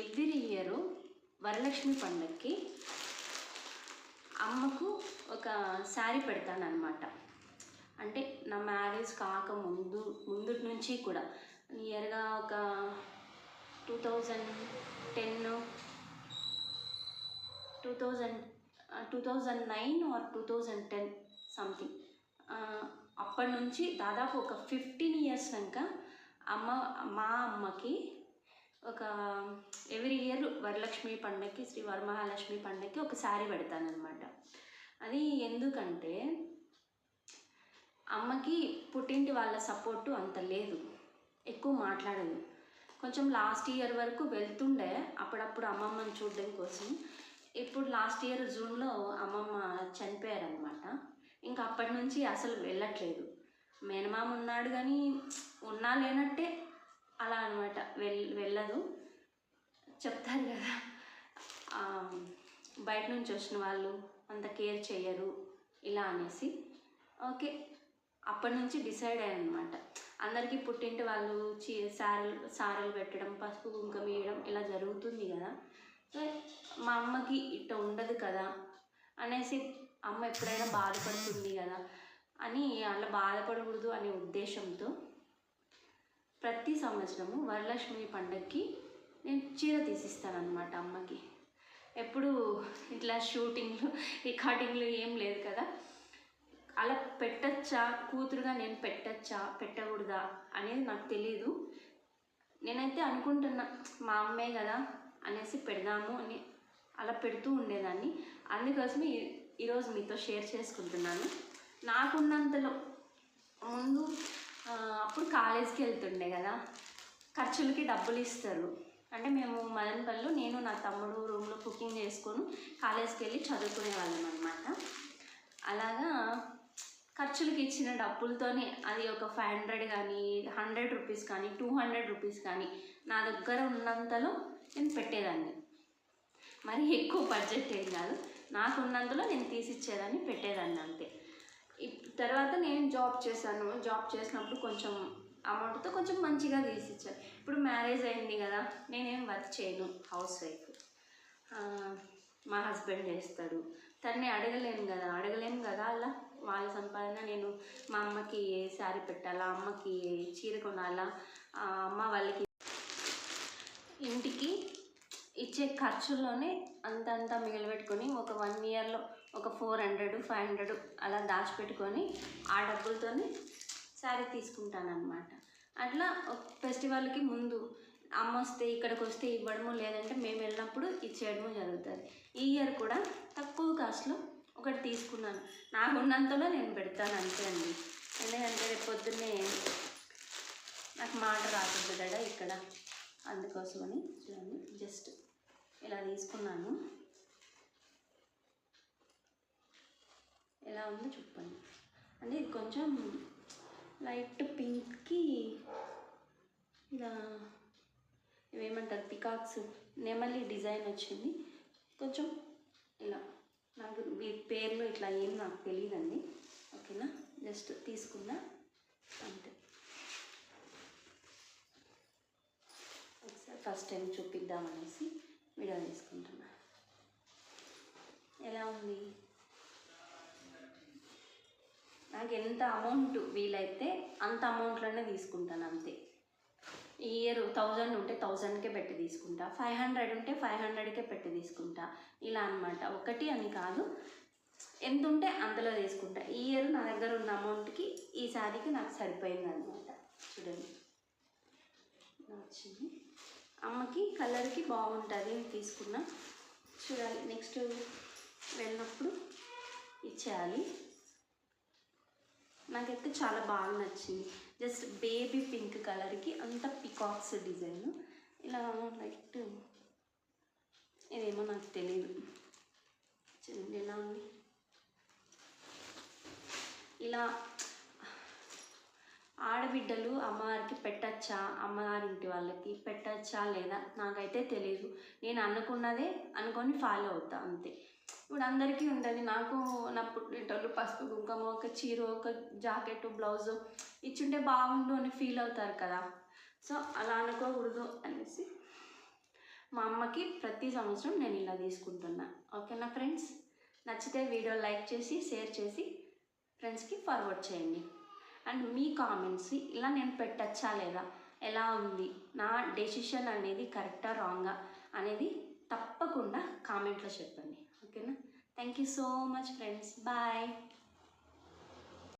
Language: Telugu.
ఎవ్రీ ఇయర్ వరలక్ష్మి పండుగకి అమ్మకు ఒక శారీ పెడతానమాట అంటే నా మ్యారేజ్ కాక ముందు ముందు నుంచి కూడా. నియర్గా ఒక two thousand ten two thousand two thousand nine or two thousand ten something. అప్పటి నుంచి దాదాపు ఒక ఫిఫ్టీన్ ఇయర్స్ కనుక అమ్మ మా అమ్మకి ఒక ఎవ్రీ ఇయర్ వరలక్ష్మి పండగకి శ్రీ వరమహాలక్ష్మి పండగకి ఒక శారీ పెడతానమాట అది ఎందుకంటే అమ్మకి పుట్టింటి వాళ్ళ సపోర్టు అంత లేదు. ఎక్కువ మాట్లాడదు. కొంచెం లాస్ట్ ఇయర్ వరకు వెళ్తుండే అప్పుడప్పుడు అమ్మమ్మని చూడడం కోసం. ఇప్పుడు లాస్ట్ ఇయర్ జూన్లో అమ్మమ్మ చనిపోయారనమాట ఇంకా అప్పటి నుంచి అసలు వెళ్ళట్లేదు. మేనమామ ఉన్నాడు కానీ ఉన్నా లేనట్టే అలా అనమాట వెల్ వెళ్ళదు. చెప్తారు కదా. బయట నుంచి వచ్చిన వాళ్ళు అంత కేర్ చేయరు ఇలా అనేసి. ఓకే. అప్పటి నుంచి డిసైడ్ అయ్యానమాట అందరికీ పుట్టింటి వాళ్ళు చీ సారలు సారలు పెట్టడం పసుపు కుంకుమ వేయడం ఇలా జరుగుతుంది కదా. సో మా అమ్మకి ఇట్ట ఉండదు కదా అనేసి అమ్మ ఎప్పుడైనా బాధపడుతుంది కదా అని అలా బాధపడకూడదు అనే ఉద్దేశంతో ప్రతి సంవత్సరము వరలక్ష్మి పండగకి నేను చీర తీసిస్తానన్నమాట అమ్మకి. ఎప్పుడు ఇట్లా షూటింగ్లు రికార్డింగ్లు ఏం లేదు కదా. అలా పెట్టచ్చా? కూతురుగా నేను పెట్టచ్చా? పెట్టకూడదా? అనేది నాకు తెలియదు నేనైతే అనుకుంటున్నా మా అమ్మే కదా అనేసి పెడదాము అని అలా పెడుతూ ఉండేదాన్ని. అందుకోసమే ఈరోజు మీతో షేర్ చేసుకుంటున్నాను. నాకున్నంతలో ముందు అప్పుడు కాలేజ్కి వెళ్తుండే కదా. ఖర్చులకి డబ్బులు ఇస్తారు. అంటే మేము మదనపల్లిలో నేను నా తమ్ముడు రూమ్లో కుకింగ్ చేసుకొని కాలేజ్కి వెళ్ళి చదువుకునే వాళ్ళం అనమాట అలాగా ఖర్చులకి ఇచ్చిన డబ్బులతోనే అది ఒక ఫైవ్ హండ్రెడ్ కానీ హండ్రెడ్ రూపీస్ కానీ టూ హండ్రెడ్ రూపీస్ కానీ నా దగ్గర ఉన్నంతలో నేను పెట్టేదాన్ని. మరి ఎక్కువ బడ్జెట్ ఏం కాదు. నాకు ఉన్నంతలో నేను తీసిచ్చేదాన్ని పెట్టేదాన్ని. తర్వాత నేను జాబ్ చేశాను. జాబ్ చేసినప్పుడు కొంచెం అమౌంట్తో కొంచెం మంచిగా తీసిచ్చాను ఇప్పుడు మ్యారేజ్ అయింది కదా నేనేం వర్క్ చేయను. House wife. మా హస్బెండ్ చేస్తాడు. తన్ని అడగలేను కదా అడగలేను కదా అలా. వాళ్ళ సంపాదన నేను మా అమ్మకి శారీ పెట్టాలా అమ్మకి చీర కొనాలా అమ్మ వాళ్ళకి ఇంటికి ఇచ్చే ఖర్చుల్లోనే అంతంతా మిగిలిపెట్టుకొని ఒక వన్ ఇయర్లో ఒక ఫోర్ హండ్రెడ్ ఫైవ్ హండ్రెడ్ అలా దాచిపెట్టుకొని ఆ డబ్బులతోనే శారీ తీసుకుంటానమాట అట్లా ఒక ఫెస్టివల్కి ముందు అమ్మ వస్తే ఇక్కడికి వస్తే ఇవ్వడము లేదంటే మేము వెళ్ళినప్పుడు ఇచ్చేయడము జరుగుతుంది. ఈ ఇయర్ కూడా తక్కువ కాస్ట్లో ఒకటి తీసుకున్నాను. నాకు ఉన్నంతలో నేను పెడతాను అంతే అండి. ఎందుకంటే రేపు పొద్దున్నే నాకు మాట రాకూడదు కదా ఇక్కడ. అందుకోసమని చూడండి జస్ట్ ఇలా తీసుకున్నాను. ఎలా ఉందో చెప్పండి అంటే ఇది కొంచెం లైట్ పింక్కి ఇలా ఏమంటారు పికాక్స్ నెమలి డిజైన్ వచ్చింది. కొంచెం ఇలా నాకు మీ పేర్లు ఇట్లా ఏం నాకు తెలియదండి. ఓకేనా? జస్ట్ తీసుకున్నా అంతే. ఒకసారి ఫస్ట్ టైం చూపిద్దామనేసి వీడియో తీసుకుంటున్నా. ఎలా ఉంది? నాకు ఎంత అమౌంట్ వీలైతే అంత అమౌంట్లోనే తీసుకుంటాను అంతే. ఈ ఇయర్ థౌజండ్ ఉంటే థౌజండ్కే పెట్టి తీసుకుంటా ఫైవ్ హండ్రెడ్ ఉంటే ఫైవ్ హండ్రెడ్కే పెట్టి తీసుకుంటా ఇలా అనమాట ఒకటి అని కాదు ఎంత ఉంటే అంతలో తీసుకుంటా. ఈ ఇయర్ నా దగ్గర ఉన్న అమౌంట్కి ఈ శారీకి నాకు సరిపోయింది అనమాట చూడండి. నచ్చింది వచ్చింది. అమ్మకి కలర్కి బాగుంటుంది తీసుకున్నా. చూడాలి నెక్స్ట్ వెళ్ళినప్పుడు ఇచ్చేయాలి. నాకైతే చాలా బాగా నచ్చింది. జస్ట్ బేబీ పింక్ కలర్కి అంత పికాక్స్ డిజైన్. ఇలా లైట్ ఇదేమో నాకు తెలియదు చూడండి ఎలా ఉంది. ఇలా ఆడబిడ్డలు అమ్మవారికి పెట్టచ్చా? అమ్మగారింటి వాళ్ళకి పెట్టచ్చా లేదా? నాకైతే తెలియదు నేను అనుకున్నదే అనుకొని ఫాలో అవుతా అంతే. ఇప్పుడు అందరికీ ఉందండి. నాకు నా పుట్టినటోళ్ళు పసుపు కుంకుమ ఒక చీర ఒక జాకెట్ బ్లౌజ్ ఇచ్చుంటే బాగుండు అని ఫీల్ అవుతారు కదా. సో అలా అనుకోకూడదు అనేసి మా అమ్మకి ప్రతి సంవత్సరం నేను ఇలా తీసుకుంటున్నా. ఓకేనా ఫ్రెండ్స్? నచ్చితే వీడియో లైక్ చేసి షేర్ చేసి ఫ్రెండ్స్కి ఫార్వర్డ్ చేయండి. అండ్ మీ కామెంట్స్ ఇలా నేను పెట్టచ్చా లేదా? ఎలా ఉంది? నా డెసిషన్ అనేది కరెక్టా రాంగా అనేది తప్పకుండా కామెంట్లో చెప్పండి. ఓకేనా thank you so much friends bye